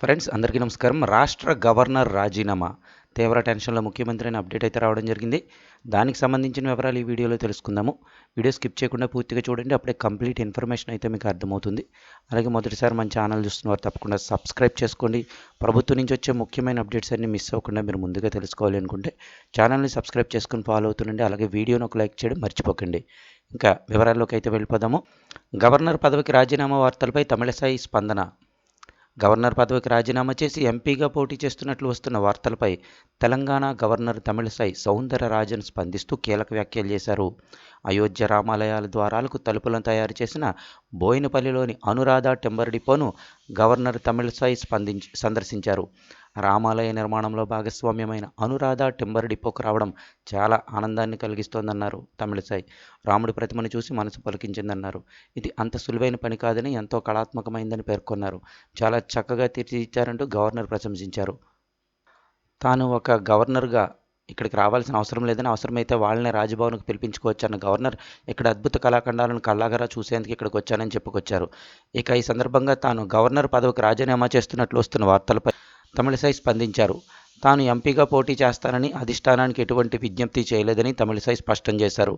Friends అందరికీ నమస్కారం. రాష్ట్ర గవర్నర్ రాజీనామా. తీవ్ర టెన్షన్లో ముఖ్యమంత్రి అని అప్డేట్ అయితే రావడం జరిగింది. దానికి సంబంధించిన వివరాలు ఈ వీడియోలో తెలుసుకుందాము. వీడియో స్కిప్ చేయకుండా పూర్తిగా చూడండి. అప్పుడే కంప్లీట్ ఇన్ఫర్మేషన్ అయితే మీకు అర్థమవుతుంది. అలాగే మొదటిసారి మన ఛానల్ చూస్తున్నవారు తప్పకుండా సబ్స్క్రైబ్ చేసుకోండి. ప్రభుత్వం నుంచి వచ్చే ముఖ్యమైన అప్డేట్స్ అన్ని మిస్ అవ్వకుండా మీరు ముందుగా తెలుసుకోవాలి అనుకుంటే ఛానల్ని సబ్స్క్రైబ్ చేసుకుని ఫాలో అవుతుండండి. అలాగే వీడియోను ఒక లైక్ చేయడం మర్చిపోకండి. ఇంకా వివరాల్లోకి అయితే వెళ్ళిపోదాము. గవర్నర్ పదవికి రాజీనామా వార్తలపై తమిళసాయి స్పందన. గవర్నర్ పదవికి రాజీనామా చేసి ఎంపీగా పోటీ చేస్తున్నట్లు వస్తున్న వార్తలపై తెలంగాణ గవర్నర్ తమిళసై సౌందరరాజన్ స్పందిస్తూ కీలక వ్యాఖ్యలు చేశారు. అయోధ్య రామాలయాల ద్వారాలకు తలుపులను తయారు చేసిన బోయినపల్లిలోని అనురాధ టెంబర్ డిపోను గవర్నర్ తమిళసాయి స్పందించి సందర్శించారు. రామాలయ నిర్మాణంలో భాగస్వామ్యమైన అనురాధ టెంబర్ డిపోకు రావడం చాలా ఆనందాన్ని కలిగిస్తోందన్నారు తమిళసాయి రాముడి ప్రతిమను చూసి మనసు పలికించిందన్నారు. ఇది అంత సులువైన పని కాదని ఎంతో కళాత్మకమైందని పేర్కొన్నారు. చాలా చక్కగా తీర్చిదిద్దారంటూ గవర్నర్ ప్రశంసించారు. తాను ఒక గవర్నర్గా ఇక్కడికి రావాల్సిన అవసరం లేదని అవసరమైతే వాళ్ళని రాజ్భవన్కు పిలిపించుకోవచ్చన్న గవర్నర్ ఇక్కడ అద్భుత కళాఖండాలను కళ్ళాగరా చూసేందుకు ఇక్కడికి వచ్చానని చెప్పుకొచ్చారు. ఇక ఈ సందర్భంగా తాను గవర్నర్ పదవికి రాజీనామా చేస్తున్నట్లు వస్తున్న వార్తలపై తమిళసై స్పందించారు. తాను ఎంపీగా పోటీ చేస్తానని అధిష్టానానికి ఎటువంటి విజ్ఞప్తి చేయలేదని తమిళసై స్పష్టం చేశారు.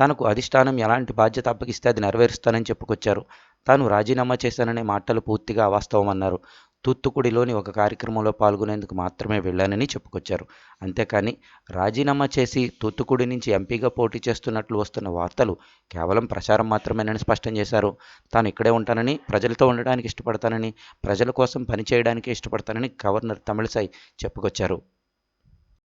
తనకు అధిష్టానం ఎలాంటి బాధ్యత అప్పగిస్తే అది నెరవేరుస్తానని చెప్పుకొచ్చారు. తాను రాజీనామా చేశాననే మాటలు పూర్తిగా అవాస్తవమన్నారు. తూత్తుకుడిలోని ఒక కార్యక్రమంలో పాల్గొనేందుకు మాత్రమే వెళ్ళానని చెప్పుకొచ్చారు. అంతేకాని రాజీనామా చేసి తూత్తుకుడి నుంచి ఎంపీగా పోటీ చేస్తున్నట్లు వస్తున్న వార్తలు కేవలం ప్రచారం మాత్రమేనని స్పష్టం చేశారు. తాను ఇక్కడే ఉంటానని ప్రజలతో ఉండడానికి ఇష్టపడతానని ప్రజల కోసం పనిచేయడానికి ఇష్టపడతానని గవర్నర్ తమిళసాయి చెప్పుకొచ్చారు.